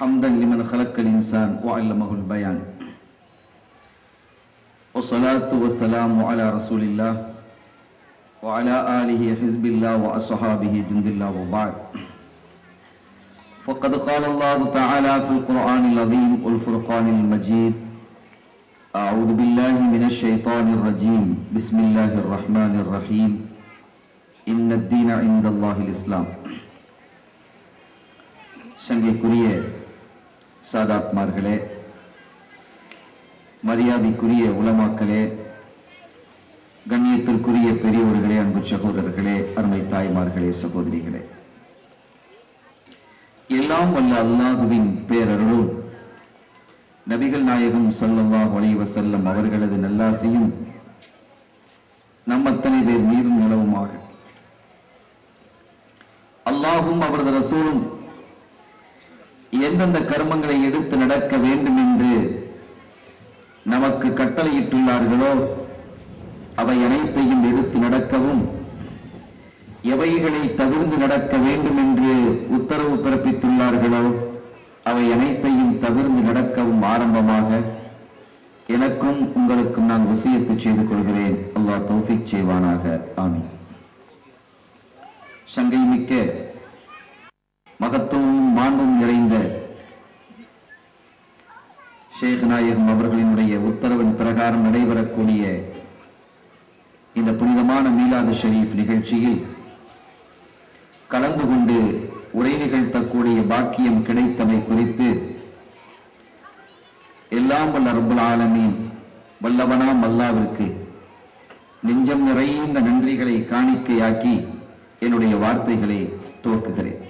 حمدا لمن خلق الإنسان وعلمه البيان والصلاة والسلام على رسول الله وعلى آله حزب الله وأصحابه جند الله وبعد فقد قال الله تعالى في القرآن العظيم والفرقان المجيد أعوذ بالله من الشيطان الرجيم بسم الله الرحمن الرحيم إن الدين عند الله الإسلام சங்கைக்குரிய சாதாத்மார்களே மரியாதைக்குரிய உலமாக்களே கண்ணியத்திற்குரிய பெரியவர்களே அன்பு சகோதரர்களே அருமை தாய்மார்களே சகோதரிகளே. எல்லாம் வல்ல அல்லாஹுவின் பேரருளும் நபிகள் நாயகம் ஸல்லல்லாஹு அலைஹி செல்லம் அவர்களது நல்லாசையும் நம் அத்தனை பேர் மீதும் நிலவுமாக. அல்லாஹும் அவரது ரசூலும் எந்தெந்த கர்மங்களை எடுத்து நடக்க வேண்டும் என்று நமக்கு கட்டளையிட்டுள்ளார்களோ அவை அனைத்தையும் எடுத்து நடக்கவும் எவைகளை தவிர்ந்து நடக்க வேண்டும் என்று உத்தரவு பிறப்பித்துள்ளார்களோ அவை அனைத்தையும் தவிர்ந்து நடக்கவும் ஆரம்பமாக எனக்கும் உங்களுக்கும் நான் வசியத்து செய்து கொள்கிறேன். அல்லாஹ் தௌஃபிக் செய்வானாக. ஆமி சங்கை மிக்க மகத்துவமும் மாண்பும் நிறைந்த ஷேக் நாயகம் அவர்களினுடைய உத்தரவின் பிரகாரம் நடைபெறக்கூடிய இந்த புனிதமான மீலாது ஷரீஃப் நிகழ்ச்சியில் கலந்து கொண்டு உரை நிகழ்த்தக்கூடிய பாக்கியம் கிடைத்தமை குறித்து எல்லாம் வல்ல ரபுல் ஆலமீன் வல்லவனாம் அல்லாவிற்கு நெஞ்சம் நிறைந்த நன்றிகளை காணிக்கையாக்கி என்னுடைய வார்த்தைகளை துவக்குகிறேன்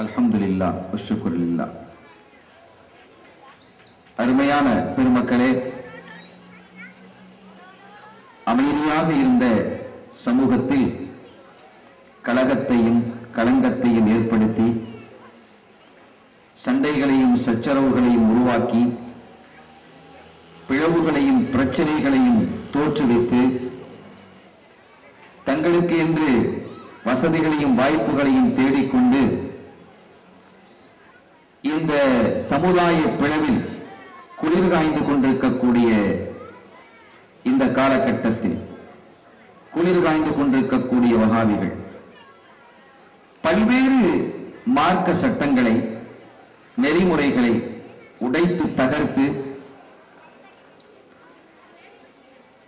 அல்ஹம்துலில்லா வஷ்ஷுக்குரில்லா அருமையான பெருமக்களே அமைதியாக இருந்த சமூகத்தில் கலகத்தையும் களங்கத்தையும் ஏற்படுத்தி சண்டைகளையும் சச்சரவுகளையும் உருவாக்கி பிளவுகளையும் பிரச்சனைகளையும் தோற்றுவித்து தங்களுக்கு என்று வசதிகளையும் வாய்ப்புகளையும் தேடிக்கொண்டு இந்த சமுதாய பிளவில் குளிர் காய்ந்து கொண்டிருக்கக்கூடிய இந்த காலகட்டத்தில் குளிர் காய்ந்து கொண்டிருக்கக்கூடிய வகாவிகள் பல்வேறு மார்க்க சட்டங்களை நெறிமுறைகளை உடைத்து தகர்த்து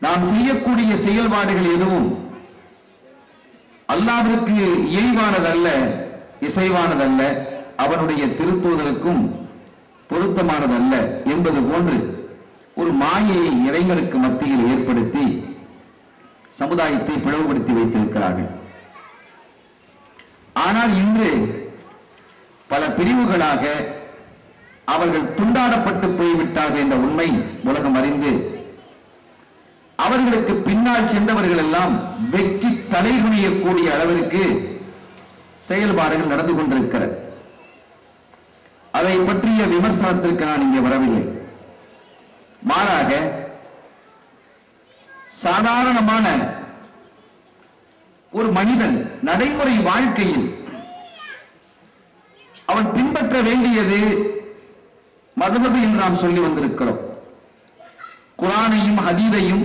நாம் செய்யக்கூடிய செயல்பாடுகள் எதுவும் அல்லாவிற்கு இயல்பானதல்ல இசைவானதல்ல. அவனுடைய திருத்துவதற்கும் பொருத்தமானதல்ல என்பது போன்று ஒரு மாயையை இளைஞருக்கு மத்தியில் ஏற்படுத்தி சமுதாயத்தை பிளவுபடுத்தி வைத்திருக்கிறார்கள். ஆனால் இன்று பல பிரிவுகளாக அவர்கள் துண்டாடப்பட்டு போய்விட்டார்கள் என்ற உண்மை உலகம் அறிந்து அவர்களுக்கு பின்னால் சென்றவர்கள் எல்லாம் வெக்கி தலைகுனியக்கூடிய அளவிற்கு செயல்பாடுகள் நடந்து கொண்டிருக்கிறது. அதை பற்றிய விமர்சனத்திற்கு நான் இங்கே வரவில்லை. மாறாக சாதாரணமான ஒரு மனிதன் நடைமுறை வாழ்க்கையில் அவன் பின்பற்ற வேண்டியது மதுகபு என்று நாம் சொல்லி வந்திருக்கிறோம். குரானையும் ஹதீதையும்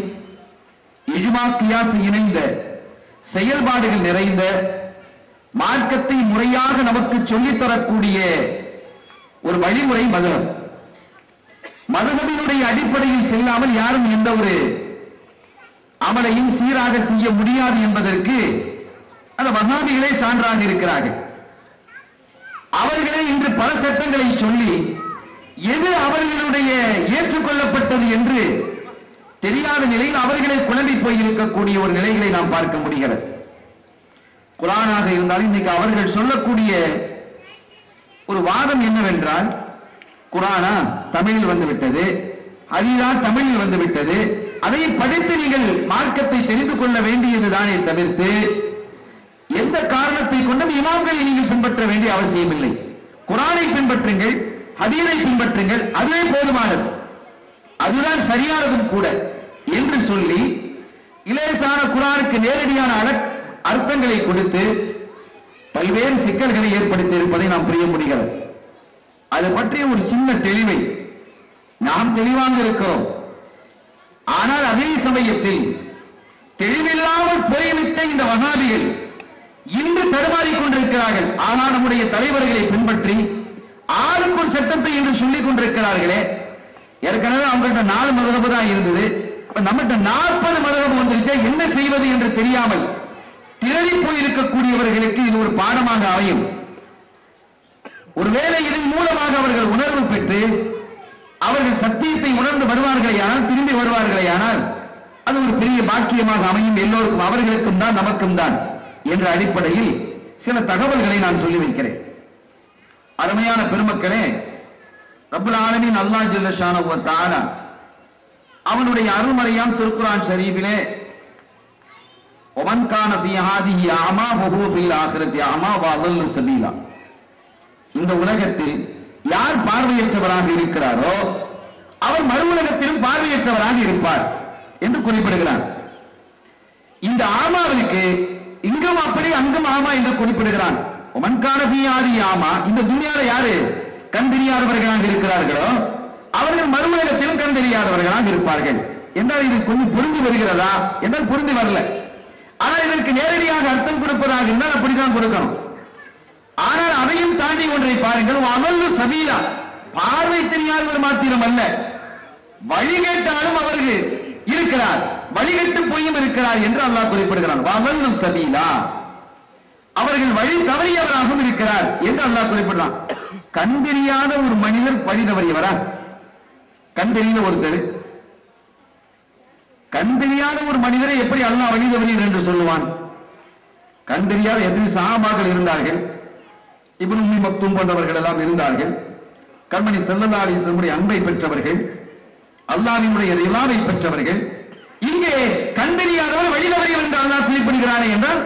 இஜ்மா கியாஸ் இணைந்த செயல்பாடுகள் நிறைந்த மார்க்கத்தை முறையாக நமக்கு சொல்லித் தரக்கூடிய ஒரு வழிமுறை மதுரம். மதுகபினுடைய அடிப்படையில் செல்லாமல் யாரும் எந்த ஒரு அமலையும் சீராக செய்ய முடியாது என்பதற்கு அந்த வகாபிகளே சான்றாக இருக்கிறார்கள். அவர்களே இன்று பல சட்டங்களை சொல்லி எது அவர்களுடைய ஏற்றுக்கொள்ளப்பட்டது என்று தெரியாத நிலையில் அவர்களே குழம்பி போயிருக்கக்கூடிய ஒரு நிலைகளை நாம் பார்க்க முடிகிறது. குரானாக இருந்தாலும் இன்னைக்கு அவர்கள் சொல்லக்கூடிய ஒரு வாதம் என்னவென்றால் குரானா தமிழில் வந்துவிட்டது ஹதீதா தமிழில் வந்துவிட்டது அதை படித்து நீங்கள் மார்க்கத்தை தெரிந்து கொள்ள வேண்டியதுதானே தவிர்த்து எந்த காரணத்தை கொண்டும் இமாம்களை நீங்கள் பின்பற்ற வேண்டிய அவசியம் இல்லை குரானை பின்பற்றுங்கள் ஹதீரை பின்பற்றுங்கள் அதுவே போதுமானது. அதுதான் சரியானதும் கூட. என்று சொல்லி இலேசான குரானுக்கு நேரடியான அர்த்தங்களை கொடுத்து பல்வேறு சிக்கல்களை ஏற்படுத்தி இருப்பதை நாம் புரிய முடிகிறது. அது பற்றிய ஒரு சின்ன தெளிவை நாம் தெளிவாக இருக்கிறோம். ஆனால் அதே சமயத்தில் தெளிவில்லாமல் போய்விட்ட இந்த வகாபிகள் இன்று தடுமாறிக் கொண்டிருக்கிறார்கள். ஆனால் நம்முடைய தலைவர்களை பின்பற்றி ஆளுக்கு ஒரு சட்டத்தை என்று சொல்லிக் கொண்டிருக்கிறார்களே. ஏற்கனவே அவங்கள்ட்ட நாலு மதகபு தான் இருந்தது. நம்மகிட்ட நாற்பது மதகபு வந்துருச்சா? என்ன செய்வது என்று தெரியாமல் திரளி போயிருக்கக்கூடியவர்களுக்கு இது ஒரு பாடமாக அமையும். ஒருவேளை இதன் மூலமாக அவர்கள் உணர்வு பெற்று அவர்கள் சத்தியத்தை உணர்ந்து வருவார்களேயானால் திரும்பி வருவார்களேயானால் அது ஒரு பெரிய பாக்கியமாக அமையும். எல்லோருக்கும் அவர்களுக்கும் தான் நமக்கும் தான் என்ற அடிப்படையில் சில தகவல்களை நான் சொல்லி வைக்கிறேன். அருமையான பெருமக்களே ரபுல் ஆலமின் அல்லா ஜில்லஷான அவனுடைய அருள்மறையாம் திருக்குரான் ஷரீஃபிலே ஒமன் கான பிஹாதிஹி அமா ஹுஹு ஃபில் ஆகிரத்தி அமா வலல் சபீலா இந்த உலகத்தில் யார் பார்வையற்றவராக இருக்கிறாரோ அவர் மறு உலகத்திலும் பார்வையற்றவராக இருப்பார் என்று குறிப்பிடுகிறார். இந்த ஆமாவிற்கு இங்கும் அப்படி அங்கும் ஆமா என்று குறிப்பிடுகிறான். ஒமன் கான பிஹாதி ஆமா இந்த துணியால யாரு? கண் தெரியாதவர்களாக இருக்கிறார்களோ அவர்கள் மறுமையிடத்திலும் கண் தெரியாதவர்களாக இருப்பார்கள். என்றால் இது கொஞ்சம் புரிந்து வருகிறதா? என்றால் புரிந்து வரல. ஆனால் இதற்கு நேரடியாக அர்த்தம் கொடுப்பதாக இருந்தால் அப்படித்தான் கொடுக்கணும். ஆனால் அதையும் தாண்டி ஒன்றை பாருங்கள் அமல்லு சபீலா. பார்வை தெரியாதவர் மாத்திரம் அல்ல. வழிகேட்டாலும் அவருக்கு இருக்கிறார். வழிகட்டு போயும் இருக்கிறார் என்று அல்லாஹ் குறிப்பிடுகிறான். வமல்லு சபீலா. அவர்கள் வழி தவறியவராகவும் இருக்கிறார் என்று அல்லாஹ் குறிப்பிடுறான் கண் தெரியாத ஒரு மனிதர் வழி தவறியவரா கண் தெரிந்த ஒருத்தர் கண் தெரியாத ஒரு மனிதரை எப்படி அல்லாஹ் வழி என்று சொல்லுவான்? கண் தெரியாத எத்தனை சகாபாக்கள் இருந்தார்கள்? இப்னு உம்மி மக்தூம் போன்றவர்கள் எல்லாம் இருந்தார்கள். கண்மணி செல்லல்லா அலிஸ்லமுடைய அன்பை பெற்றவர்கள் அல்லாவினுடைய ரிலாவை பெற்றவர்கள். இங்கே கண் தெரியாதவர் வழி என்று அல்லாஹ் குறிப்பிடுகிறானே என்றால்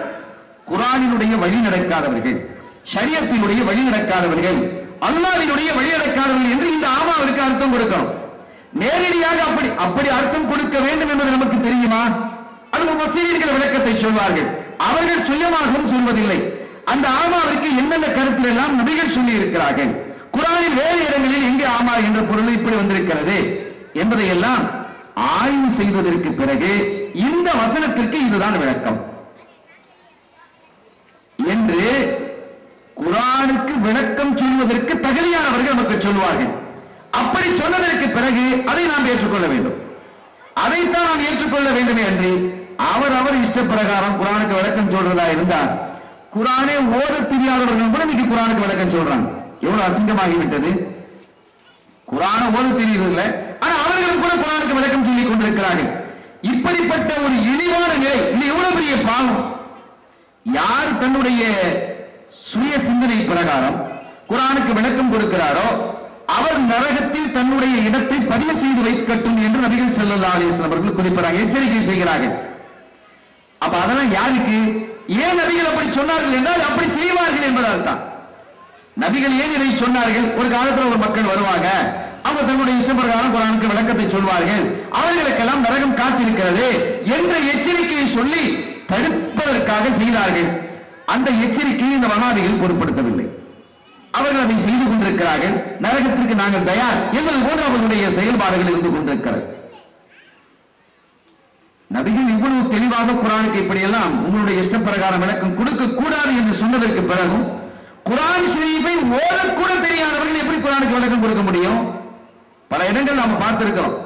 குரானினுடைய வழி நடக்காதவர்கள் ஷரியத்தினுடைய வழி நடக்காதவர்கள் அல்லாவினுடைய வழி நடக்காதவர்கள் என்று இந்த ஆமாவிற்கு அர்த்தம் கொடுக்கணும். நேரடியாக அப்படி அப்படி அர்த்தம் கொடுக்க வேண்டும் என்பது நமக்கு தெரியுமா? அது வசீரியர்கள் விளக்கத்தை சொல்வார்கள். அவர்கள் சுயமாகவும் சொல்வதில்லை. அந்த ஆமாவிற்கு என்னென்ன கருத்தில் எல்லாம் நபிகள் சொல்லி இருக்கிறார்கள் குரானில் வேறு இடங்களில் எங்கே ஆமா என்ற பொருள் இப்படி வந்திருக்கிறது? என்பதையெல்லாம் ஆய்வு செய்வதற்கு பிறகு இந்த வசனத்திற்கு இதுதான் விளக்கம். என்று குரானுக்கு விளக்கம் சொல்வதற்கு தகுதியானவர்கள் நமக்கு சொல்வார்கள். அப்படி சொன்னதற்கு பிறகு அதை நாம் ஏற்றுக்கொள்ள வேண்டும். அதைத்தான் நாம் ஏற்றுக்கொள்ள வேண்டுமே அன்றி அவர் அவர் இஷ்ட பிரகாரம் குரானுக்கு விளக்கம் சொல்றதா இருந்தார் குரானே ஓத தெரியாதவர்கள் கூட இன்னைக்கு குரானுக்கு விளக்கம் சொல்றாங்க. எவ்வளவு அசிங்கமாகி விட்டது குரான ஓத தெரியறதில்லை ஆனா அவர்களும் கூட குரானுக்கு விளக்கம் சொல்லிக் கொண்டிருக்கிறார்கள். இப்படிப்பட்ட ஒரு இழிவான நிலை இது எவ்வளவு பெரிய பாவம். யார் தன்னுடைய சுய சிந்தனை பிரகாரம் குரானுக்கு விளக்கம் கொடுக்கிறாரோ அவர் நரகத்தில் தன்னுடைய இடத்தை பதிவு செய்து வைக்கட்டும் என்று நபிகள் செல்லல்லா அலிஸ்லாம் அவர்கள் குறிப்பிடுறாங்க எச்சரிக்கை செய்கிறார்கள் அப்ப அதெல்லாம் யாருக்கு? ஏன் நபிகள் அப்படி சொன்னார்கள் என்றால் அப்படி செய்வார்கள் என்பதால் தான். நபிகள் ஏன் இதை சொன்னார்கள்? ஒரு காலத்துல ஒரு மக்கள் வருவாங்க அவங்க தன்னுடைய இஷ்ட பிரகாரம் குரானுக்கு விளக்கத்தை சொல்வார்கள். அவர்களுக்கெல்லாம் நரகம் காத்திருக்கிறது என்ற எச்சரிக்கையை சொல்லி தடுப்பதற்காக செய்தார்கள். அந்த எச்சரிக்கையை இந்த வகாதிகள் பொருட்படுத்தவில்லை. அவர்கள் அதை செய்து கொண்டிருக்கிறார்கள். நரகத்திற்கு நாங்கள் தயார். என்பது போன்று அவர்களுடைய செயல்பாடுகள் இருந்து கொண்டிருக்கிறது. நபிகள் இவ்வளவு தெளிவாக குரானுக்கு இப்படியெல்லாம் உங்களுடைய இஷ்ட பிரகாரம் விளக்கம் கொடுக்க கூடாது என்று சொன்னதற்கு பிறகும் குரான் ஷெரீஃபை ஓதக்கூட தெரியாதவர்கள் எப்படி குரானுக்கு விளக்கம் கொடுக்க முடியும்? பல இடங்கள் நாம பார்த்திருக்கிறோம்.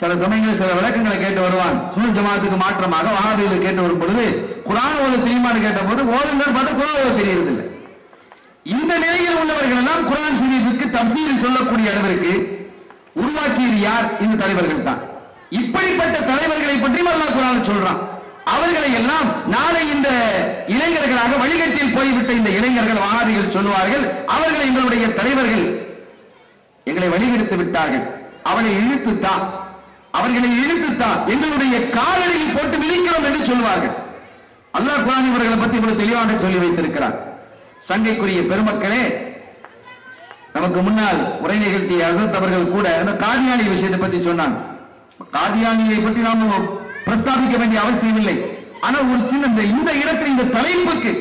சில சமயங்களில் சில விளக்கங்களை கேட்டு வருவான். சுனல் ஜமாத்துக்கு மாற்றமாக வாகாதிகளை கேட்டு வரும் பொழுது குரான் ஓத தெரியுமான்னு கேட்ட போது ஓதுங்கள் பார்த்து குரான் ஓத தெரியறதில்லை. இந்த நிலையில் உள்ளவர்கள் எல்லாம் குரான் ஷரீஃபுக்கு தப்சீல் சொல்லக்கூடிய அளவிற்கு உருவாக்கியது யார்? இந்த தலைவர்கள் தான் இப்படிப்பட்ட தலைவர்களை பற்றி அல்லாஹ் குரான் சொல்றான். அவர்களை எல்லாம் நாளை இந்த இளைஞர்களாக வழிகட்டில் போய்விட்ட இந்த இளைஞர்கள் வாதிகள் சொல்லுவார்கள் அவர்களை எங்களுடைய தலைவர்கள் எங்களை வழிகெடுத்து விட்டார்கள். அவளை இழுத்துத்தான். அவர்களை இழுத்துத்தான். எங்களுடைய காலடியில் போட்டு மிதிக்கிறோம் என்று சொல்லுவார்கள். அல்லாஹ் குரான் இவர்களை பற்றி இவ்வளவு தெளிவாக சொல்லி வைத்திருக்கிறார். சங்கைக்குரிய பெருமக்களே நமக்கு முன்னால் உரை நிகழ்த்திய அசத் அவர்கள் கூட அந்த காதியானி விஷயத்தை பத்தி சொன்னாங்க. காதியானியை பற்றி நாம பிரஸ்தாபிக்க வேண்டிய அவசியம் இல்லை ஆனா ஒரு சின்ன இந்த- இந்த இடத்தில் இந்த தலைப்புக்கு